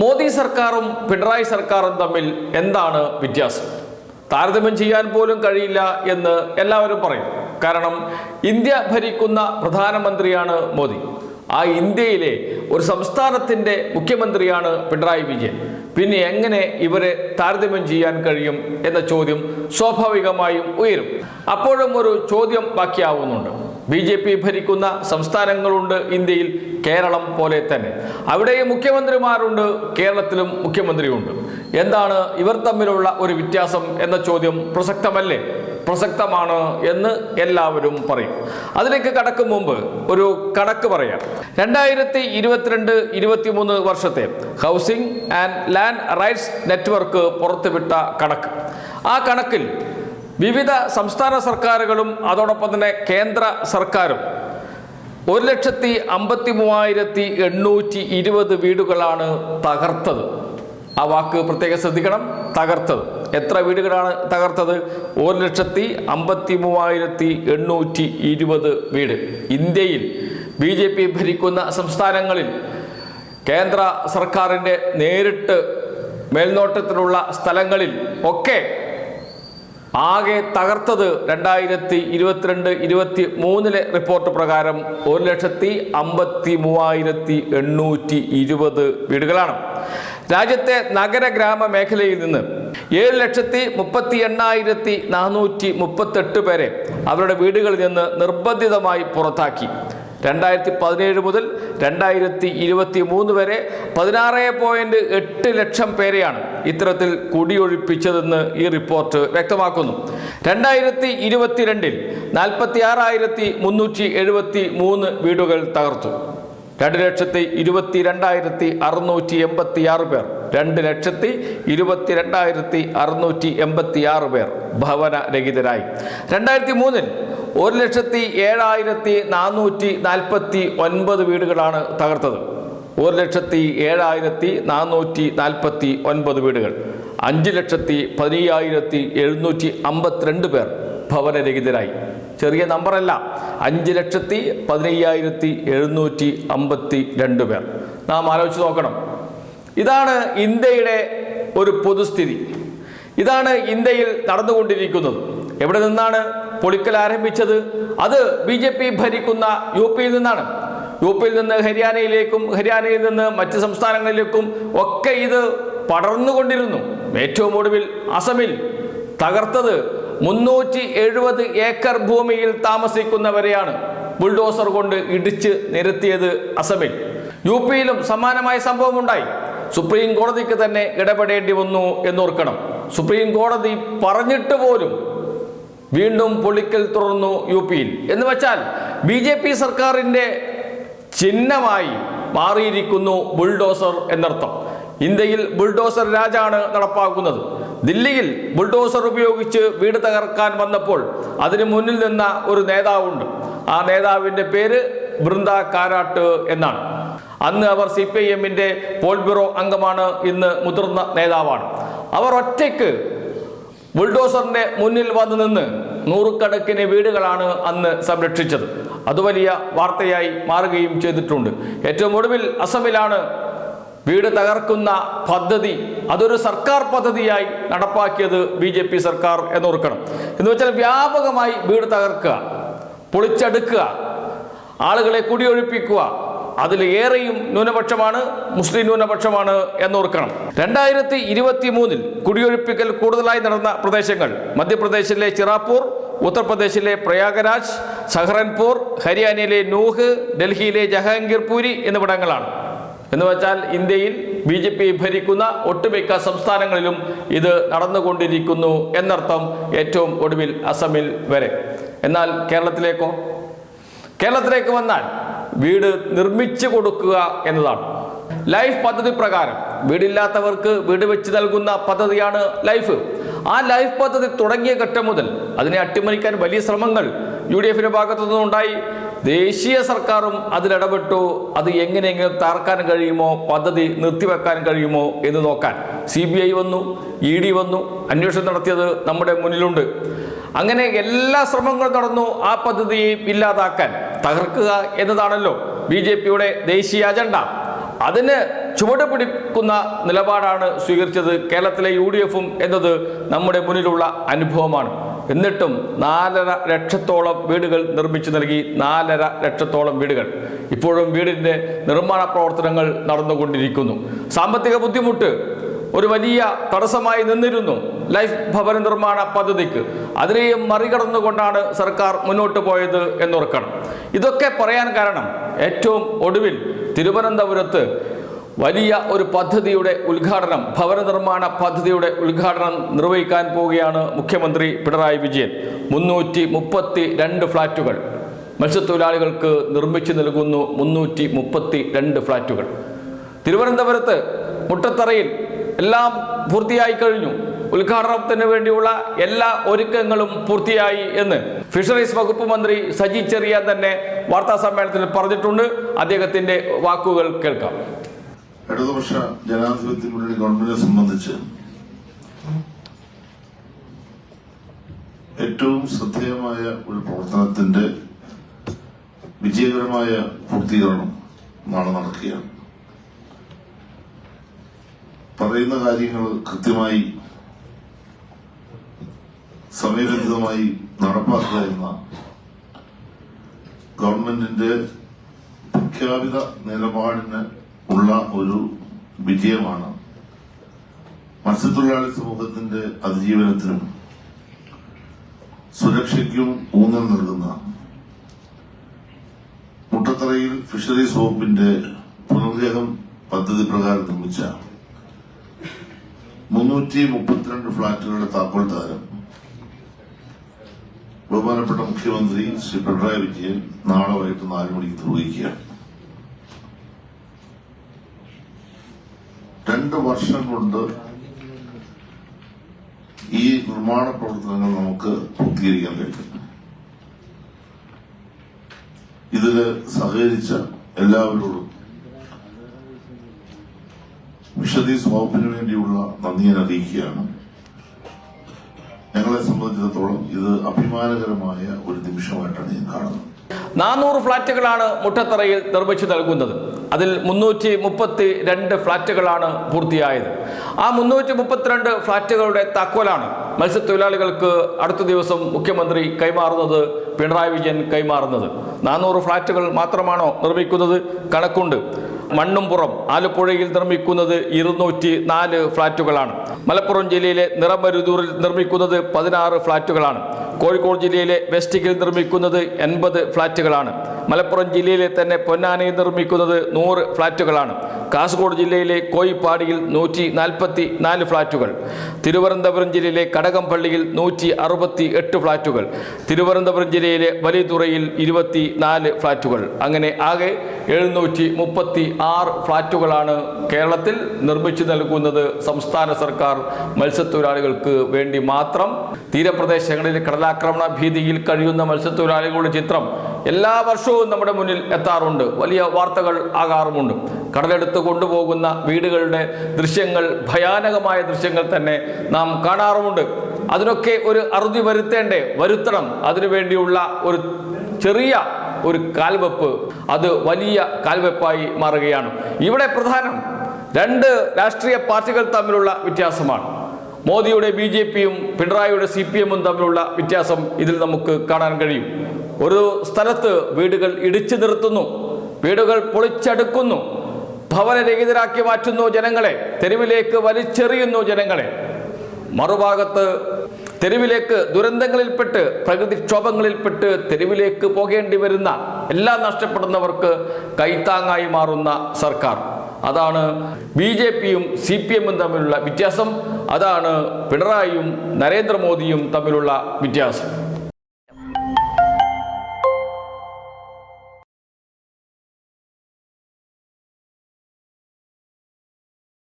മോദി സർക്കാരും പിണറായി സർക്കാരും തമ്മിൽ എന്താണ് വ്യത്യാസം? താരതമ്യം ചെയ്യാൻ പോലും കഴിയില്ല എന്ന് എല്ലാവരും പറയും. കാരണം ഇന്ത്യ ഭരിക്കുന്ന പ്രധാനമന്ത്രിയാണ് മോദി. ആ ഇന്ത്യയിലെ ഒരു സംസ്ഥാനത്തിന്റെ മുഖ്യമന്ത്രിയാണ് പിണറായി വിജയൻ. പിന്നെ എങ്ങനെ ഇവരെ താരതമ്യം ചെയ്യാൻ കഴിയും എന്ന ചോദ്യം സ്വാഭാവികമായും ഉയരും. അപ്പോഴും ഒരു ചോദ്യം ബാക്കിയാവുന്നുണ്ട്. ബി ജെ പി ഭരിക്കുന്ന സംസ്ഥാനങ്ങളുണ്ട് ഇന്ത്യയിൽ കേരളം പോലെ തന്നെ. അവിടെയും മുഖ്യമന്ത്രിമാരുണ്ട് കേരളത്തിലും മുഖ്യമന്ത്രിയുണ്ട്. എന്താണ് ഇവർ തമ്മിലുള്ള ഒരു വ്യത്യാസം എന്ന ചോദ്യം പ്രസക്തമല്ലേ? പ്രസക്തമാണ് എന്ന് എല്ലാവരും പറയും. അതിലേക്ക് കടക്കും മുമ്പ് ഒരു കണക്ക് പറയാം. രണ്ടായിരത്തി ഇരുപത്തിരണ്ട് ഇരുപത്തിമൂന്ന് വർഷത്തെ housing and land rights network പുറത്തുവിട്ട കണക്ക്. ആ കണക്കിൽ വിവിധ സംസ്ഥാന സർക്കാരുകളും അതോടൊപ്പം തന്നെ കേന്ദ്ര സർക്കാരും ഒരു ലക്ഷത്തി അമ്പത്തി മൂവായിരത്തി എണ്ണൂറ്റി ഇരുപത് വീടുകളാണ് തകർത്തത്. ആ വാക്ക് പ്രത്യേകം ശ്രദ്ധിക്കണം. തകർത്തത്. എത്ര വീടുകളാണ് തകർത്തത്? ഒരു ലക്ഷത്തി അമ്പത്തി മൂവായിരത്തി എണ്ണൂറ്റി ഇരുപത് വീട്. ഇന്ത്യയിൽ ബി ജെ പി ഭരിക്കുന്ന സംസ്ഥാനങ്ങളിൽ കേന്ദ്ര സർക്കാരിന്റെ നേരിട്ട് മേൽനോട്ടത്തിലുള്ള സ്ഥലങ്ങളിൽ ഒക്കെ ആകെ തകർത്തത് രണ്ടായിരത്തി ഇരുപത്തിരണ്ട് ഇരുപത്തി മൂന്നിലെ റിപ്പോർട്ട് പ്രകാരം ഒരു ലക്ഷത്തി അമ്പത്തി മൂവായിരത്തി എണ്ണൂറ്റി ഇരുപത് വീടുകളാണ്. രാജ്യത്തെ നഗര ഗ്രാമ മേഖലയിൽ നിന്ന് ഏഴ് ലക്ഷത്തി മുപ്പത്തി എണ്ണായിരത്തി നാനൂറ്റി മുപ്പത്തെട്ട് പേരെ അവരുടെ വീടുകളിൽ നിന്ന് നിർബന്ധിതമായി പുറത്താക്കി. രണ്ടായിരത്തി പതിനേഴ് മുതൽ രണ്ടായിരത്തി ഇരുപത്തി മൂന്ന് വരെ പതിനാറ് പോയിന്റ് എട്ട് ലക്ഷം പേരെയാണ് ഇത്തരത്തിൽ കുടിയൊഴിപ്പിച്ചതെന്ന് ഈ റിപ്പോർട്ട് വ്യക്തമാക്കുന്നു. രണ്ടായിരത്തി ഇരുപത്തിരണ്ടിൽ നാൽപ്പത്തി ആറായിരത്തി മുന്നൂറ്റി എഴുപത്തി മൂന്ന് വീടുകൾ തകർത്തു. രണ്ട് ലക്ഷത്തി ഇരുപത്തി രണ്ടായിരത്തി അറുന്നൂറ്റി എൺപത്തി ആറ് പേർ. രണ്ട് ലക്ഷത്തി ഇരുപത്തി രണ്ടായിരത്തി അറുന്നൂറ്റി എൺപത്തി ആറ് പേർ ഭവനരഹിതരായി രണ്ടായിരത്തി മൂന്നിൽ ഒരു ലക്ഷത്തി ഏഴായിരത്തി നാനൂറ്റി നാൽപ്പത്തി ഒൻപത് വീടുകളാണ് തകർത്തത്. ഒരു ലക്ഷത്തി ഏഴായിരത്തി നാനൂറ്റി നാൽപ്പത്തി ഒൻപത് വീടുകൾ. അഞ്ച് ലക്ഷത്തി പതിനയ്യായിരത്തി എഴുന്നൂറ്റി അമ്പത്തിരണ്ട് പേർ ഭവനരഹിതരായി. ചെറിയ നമ്പറല്ല അഞ്ച് ലക്ഷത്തി പതിനയ്യായിരത്തി എഴുന്നൂറ്റി അമ്പത്തി രണ്ട് പേർ. നാം ആലോചിച്ച് നോക്കണം. ഇതാണ് ഇന്ത്യയുടെ ഒരു പൊതുസ്ഥിതി. ഇതാണ് ഇന്ത്യയിൽ നടന്നുകൊണ്ടിരിക്കുന്നത്. എവിടെ നിന്നാണ് പൊളിക്കൽ ആരംഭിച്ചത് അത് ബി ജെ പി ഭരിക്കുന്ന യു പിയിൽ നിന്നാണ്. യു പിയിൽ നിന്ന് ഹരിയാനയിലേക്കും ഹരിയാനയിൽ നിന്ന് മറ്റ് സംസ്ഥാനങ്ങളിലേക്കും ഒക്കെ ഇത് പടർന്നുകൊണ്ടിരുന്നു. ഏറ്റവും ഒടുവിൽ അസമിൽ തകർത്തത് മുന്നൂറ്റി എഴുപത് ഏക്കർ ഭൂമിയിൽ താമസിക്കുന്നവരെയാണ് ബുൾഡോസർ കൊണ്ട് ഇടിച്ച് നിരത്തിയത് അസമിൽ. യു പിയിലും സമാനമായ സംഭവം ഉണ്ടായി സുപ്രീം കോടതിക്ക് തന്നെ ഇടപെടേണ്ടി വന്നു എന്നോർക്കണം. സുപ്രീം കോടതി പറഞ്ഞിട്ട് പോലും വീണ്ടും പൊളിക്കൽ തുറന്നു യു പിയിൽ എന്ന് വെച്ചാൽ ബി ജെ പി സർക്കാരിന്റെ ചിഹ്നമായി മാറിയിരിക്കുന്നു ബുൾഡോസർ എന്നർത്ഥം. ഇന്ത്യയിൽ ബുൾഡോസർ രാജാണ് നടപ്പാക്കുന്നത്. ദില്ലിയിൽ ബുൾഡോസർ ഉപയോഗിച്ച് വീട് തകർക്കാൻ വന്നപ്പോൾ അതിനു മുന്നിൽ നിന്ന ഒരു നേതാവുണ്ട്. ആ നേതാവിന്റെ പേര് ബൃന്ദ കാരാട്ട് എന്നാണ്. അന്ന് അവർ സി പി ഐ എമ്മിന്റെ പോൾ ബ്യൂറോ അംഗമാണ് ഇന്ന് മുതിർന്ന നേതാവാണ്. അവർ ഒറ്റയ്ക്ക് ബുൾഡോസറിന്റെ മുന്നിൽ വന്നു നിന്ന് നൂറുകണക്കിന് വീടുകളാണ് അന്ന് സംരക്ഷിച്ചത്. അത് വലിയ വാർത്തയായി മാറുകയും ചെയ്തിട്ടുണ്ട്. ഏറ്റവും ഒടുവിൽ അസമിലാണ് വീട് തകർക്കുന്ന പദ്ധതി അതൊരു സർക്കാർ പദ്ധതിയായി നടപ്പാക്കിയത് ബി ജെ പി സർക്കാർ എന്നോർക്കണം. എന്ന് വെച്ചാൽ വ്യാപകമായി വീട് തകർക്കുക പൊളിച്ചെടുക്കുക ആളുകളെ കുടിയൊഴിപ്പിക്കുക അതിൽ ഏറെയും ന്യൂനപക്ഷമാണ് മുസ്ലിം ന്യൂനപക്ഷമാണ് എന്നോർക്കണം. രണ്ടായിരത്തി ഇരുപത്തി മൂന്നിൽ കുടിയൊഴിപ്പിക്കൽ കൂടുതലായി നടന്ന പ്രദേശങ്ങൾ മധ്യപ്രദേശിലെ ചിറാപ്പൂർ ഉത്തർപ്രദേശിലെ പ്രയാഗരാജ് സഹറൻപൂർ ഹരിയാനയിലെ നൂഹ് ഡൽഹിയിലെ ജഹാംഗീർപൂരി എന്നിവിടങ്ങളാണ്. എന്ന് വെച്ചാൽ ഇന്ത്യയിൽ ബി ജെ പി ഭരിക്കുന്ന ഒട്ടുമിക്ക സംസ്ഥാനങ്ങളിലും ഇത് നടന്നുകൊണ്ടിരിക്കുന്നു എന്നർത്ഥം ഏറ്റവും ഒടുവിൽ അസമിൽ വരെ. എന്നാൽ കേരളത്തിലേക്കോ? കേരളത്തിലേക്ക് വന്നാൽ വീട് നിർമ്മിച്ചു കൊടുക്കുക എന്നതാണ്. ലൈഫ് പദ്ധതി പ്രകാരം വീടില്ലാത്തവർക്ക് വീട് വെച്ച് നൽകുന്ന പദ്ധതിയാണ് ലൈഫ് ആ ലൈഫ് പദ്ധതി തുടങ്ങിയ ഘട്ടം മുതൽ അതിനെ അട്ടിമറിക്കാൻ വലിയ ശ്രമങ്ങൾ യു ഡി എഫിന്റെ ഭാഗത്തു നിന്നുണ്ടായി. ദേശീയ സർക്കാരും അതിലിടപെട്ടു അത് എങ്ങനെയെങ്കിലും താർക്കാൻ കഴിയുമോ? പദ്ധതി നിർത്തിവെക്കാൻ കഴിയുമോ എന്ന് നോക്കാൻ സി ബി ഐ വന്നു ഇ ഡി വന്നു അന്വേഷണം നടത്തിയത് നമ്മുടെ മുന്നിലുണ്ട്. അങ്ങനെ എല്ലാ ശ്രമങ്ങളും നടന്നു. ആ പദ്ധതിയെയും ഇല്ലാതാക്കാൻ തകർക്കുക എന്നതാണല്ലോ ബി ജെ പിയുടെ ദേശീയ അജണ്ട. അതിന് ചുവട് പിടിക്കുന്ന നിലപാടാണ് സ്വീകരിച്ചത് കേരളത്തിലെ യു ഡി എഫും എന്നത് നമ്മുടെ മുന്നിലുള്ള അനുഭവമാണ്. എന്നിട്ടും നാലര ലക്ഷത്തോളം വീടുകൾ നിർമ്മിച്ചു നൽകി നാലര ലക്ഷത്തോളം വീടുകൾ. ഇപ്പോഴും വീടിന്റെ നിർമ്മാണ പ്രവർത്തനങ്ങൾ നടന്നുകൊണ്ടിരിക്കുന്നു. സാമ്പത്തിക ബുദ്ധിമുട്ട് ഒരു വലിയ തടസ്സമായി നിന്നിരുന്നു ലൈഫ് ഭവന നിർമ്മാണ പദ്ധതിക്ക്. അതിനെയും മറികടന്നുകൊണ്ടാണ് സർക്കാർ മുന്നോട്ട് പോയത് എന്നോർക്കണം. ഇതൊക്കെ പറയാൻ കാരണം ഏറ്റവും ഒടുവിൽ തിരുവനന്തപുരത്ത് വലിയ ഒരു പദ്ധതിയുടെ ഉദ്ഘാടനം ഭവന നിർമ്മാണ പദ്ധതിയുടെ ഉദ്ഘാടനം നിർവഹിക്കാൻ പോവുകയാണ് മുഖ്യമന്ത്രി പിണറായി വിജയൻ. മുന്നൂറ്റി മുപ്പത്തി രണ്ട് ഫ്ലാറ്റുകൾ മത്സ്യത്തൊഴിലാളികൾക്ക് നിർമ്മിച്ചു നൽകുന്നു മുന്നൂറ്റി മുപ്പത്തി രണ്ട് ഫ്ലാറ്റുകൾ തിരുവനന്തപുരത്ത് മുട്ടത്തറയിൽ എല്ലാം പൂർത്തിയായി കഴിഞ്ഞു. ഉദ്ഘാടനത്തിന് വേണ്ടിയുള്ള എല്ലാ ഒരുക്കങ്ങളും പൂർത്തിയായി എന്ന് ഫിഷറീസ് വകുപ്പ് മന്ത്രി സജി ചെറിയാൻ തന്നെ വാർത്താ സമ്മേളനത്തിൽ പറഞ്ഞിട്ടുണ്ട്. അദ്ദേഹത്തിന്റെ വാക്കുകൾ കേൾക്കാം. ഇടതുപക്ഷ ജനാധിപത്യ മുന്നണി ഗവൺമെന്റിനെ സംബന്ധിച്ച് ഏറ്റവും ശ്രദ്ധേയമായ ഒരു പ്രവർത്തനത്തിന്റെ വിജയകരമായ പൂർത്തീകരണം നാളെ നടക്കുകയാണ്. പറയുന്ന കാര്യങ്ങൾ കൃത്യമായി സമയബന്ധിതമായി നടപ്പാക്കുക എന്ന ഗവൺമെന്റിന്റെ പ്രഖ്യാപിത നിലപാടിന് ഉള്ള ഒരു വിജയമാണ് മത്സ്യത്തൊഴിലാളി സമൂഹത്തിന്റെ അതിജീവനത്തിനും സുരക്ഷയ്ക്കും ഊന്നൽ നൽകുന്ന മുട്ടത്തറയിൽ ഫിഷറീസ് വകുപ്പിന്റെ പുനർഗ്രഹം പദ്ധതി പ്രകാരം നിർമ്മിച്ച മുന്നൂറ്റി മുപ്പത്തിരണ്ട് ഫ്ളാറ്റുകളുടെ താക്കോൽ താരം ബഹുമാനപ്പെട്ട മുഖ്യമന്ത്രി ശ്രീ പിണറായി വിജയൻ നാളെ വൈകിട്ട് നാല് മണിക്ക് നിർവഹിക്കുകയാണ് രണ്ട് വർഷം കൊണ്ട് ഈ നിർമ്മാണ പ്രവർത്തനങ്ങൾ നമുക്ക് പൂർത്തീകരിക്കാൻ കഴിയും. ഇതിൽ സഹകരിച്ച എല്ലാവരോടും ഫിഷറീസ് വകുപ്പിന് വേണ്ടിയുള്ള നന്ദി ഞാൻ അറിയിക്കുകയാണ്. ഞങ്ങളെ സംബന്ധിച്ചിടത്തോളം ഇത് അഭിമാനകരമായ ഒരു നിമിഷമായിട്ടാണ് ഞാൻ കാണുന്നത്. നാനൂറ് ഫ്ളാറ്റുകളാണ് മുട്ടത്തറയിൽ നിർമ്മിച്ചു നൽകുന്നത്. അതിൽ മുന്നൂറ്റി മുപ്പത്തി രണ്ട് ഫ്ളാറ്റുകളാണ് പൂർത്തിയായത്. ആ മുന്നൂറ്റി മുപ്പത്തിരണ്ട് ഫ്ളാറ്റുകളുടെ താക്കോലാണ് മത്സ്യത്തൊഴിലാളികൾക്ക് അടുത്ത ദിവസം മുഖ്യമന്ത്രി കൈമാറുന്നത് പിണറായി വിജയൻ കൈമാറുന്നത്. നാനൂറ് ഫ്ളാറ്റുകൾ മാത്രമാണോ നിർമ്മിക്കുന്നത്? കണക്കുണ്ട്. മണ്ണുംപുറം ആലപ്പുഴയിൽ നിർമ്മിക്കുന്നത് ഇരുന്നൂറ്റി നാല് ഫ്ളാറ്റുകളാണ്. മലപ്പുറം ജില്ലയിലെ നിറമരുതൂറിൽ നിർമ്മിക്കുന്നത് പതിനാറ് ഫ്ളാറ്റുകളാണ്. കോഴിക്കോട് ജില്ലയിലെ വെസ്റ്റിക്കിൽ നിർമ്മിക്കുന്നത് എൺപത് ഫ്ളാറ്റുകളാണ്. മലപ്പുറം ജില്ലയിലെ തന്നെ പൊന്നാനയിൽ നിർമ്മിക്കുന്നത് നൂറ് ഫ്ളാറ്റുകളാണ്. കാസർഗോഡ് ജില്ലയിലെ കോയിപ്പാടിയിൽ നൂറ്റി നാൽപ്പത്തി നാല് ഫ്ളാറ്റുകൾ. തിരുവനന്തപുരം ജില്ലയിലെ കടകംപള്ളിയിൽ നൂറ്റി അറുപത്തി എട്ട് ഫ്ളാറ്റുകൾ. തിരുവനന്തപുരം ജില്ലയിലെ വലിയതുറയിൽ ഇരുപത്തി നാല് ഫ്ളാറ്റുകൾ. അങ്ങനെ ആകെ എഴുന്നൂറ്റി മുപ്പത്തി ആറ് ഫ്ളാറ്റുകളാണ് കേരളത്തിൽ നിർമ്മിച്ചു നൽകുന്നത് സംസ്ഥാന സർക്കാർ മത്സ്യത്തൊഴിലാളികൾക്ക് വേണ്ടി മാത്രം. തീരപ്രദേശങ്ങളിൽ കടലാക്രമണ ഭീതിയിൽ കഴിയുന്ന മത്സ്യത്തൊഴിലാളികളുടെ ചിത്രം എല്ലാ വർഷവും നമ്മുടെ മുന്നിൽ എത്താറുണ്ട്. വലിയ വാർത്തകൾ ആകാറുമുണ്ട്. കടലെടുത്ത് കൊണ്ടുപോകുന്ന വീടുകളുടെ ദൃശ്യങ്ങൾ ഭയാനകമായ ദൃശ്യങ്ങൾ തന്നെ നാം കാണാറുമുണ്ട്. അതിനൊക്കെ ഒരു അറുതി വരുത്തേണ്ടേ? വരുത്തണം. അതിനുവേണ്ടിയുള്ള ഒരു ചെറിയ ഒരു കാൽവെപ്പ്. അത് വലിയ കാൽവെപ്പായി മാറുകയാണ്. ഇവിടെ പ്രധാനം രണ്ട് രാഷ്ട്രീയ പാർട്ടികൾ തമ്മിലുള്ള വ്യത്യാസമാണ്. മോദിയുടെ ബി ജെ പിയും പിണറായിയുടെ സി പി എമ്മും തമ്മിലുള്ള വ്യത്യാസം ഇതിൽ നമുക്ക് കാണാൻ കഴിയും. ഒരു സ്ഥലത്ത് വീടുകൾ ഇടിച്ചു നിർത്തുന്നു വീടുകൾ പൊളിച്ചെടുക്കുന്നു ഭവനരഹിതരാക്കി മാറ്റുന്നു ജനങ്ങളെ തെരുവിലേക്ക് വലിച്ചെറിയുന്നു ജനങ്ങളെ. മറുഭാഗത്ത് തെരുവിലേക്ക് ദുരന്തങ്ങളിൽപ്പെട്ട് പ്രകൃതിക്ഷോഭങ്ങളിൽപ്പെട്ട് തെരുവിലേക്ക് പോകേണ്ടി വരുന്ന എല്ലാം നഷ്ടപ്പെടുന്നവർക്ക് കൈത്താങ്ങായി മാറുന്ന സർക്കാർ. അതാണ് ബി ജെ പിയും സി പി എമ്മും തമ്മിലുള്ള വ്യത്യാസം. അതാണ് പിണറായിയും നരേന്ദ്രമോദിയും തമ്മിലുള്ള വ്യത്യാസം.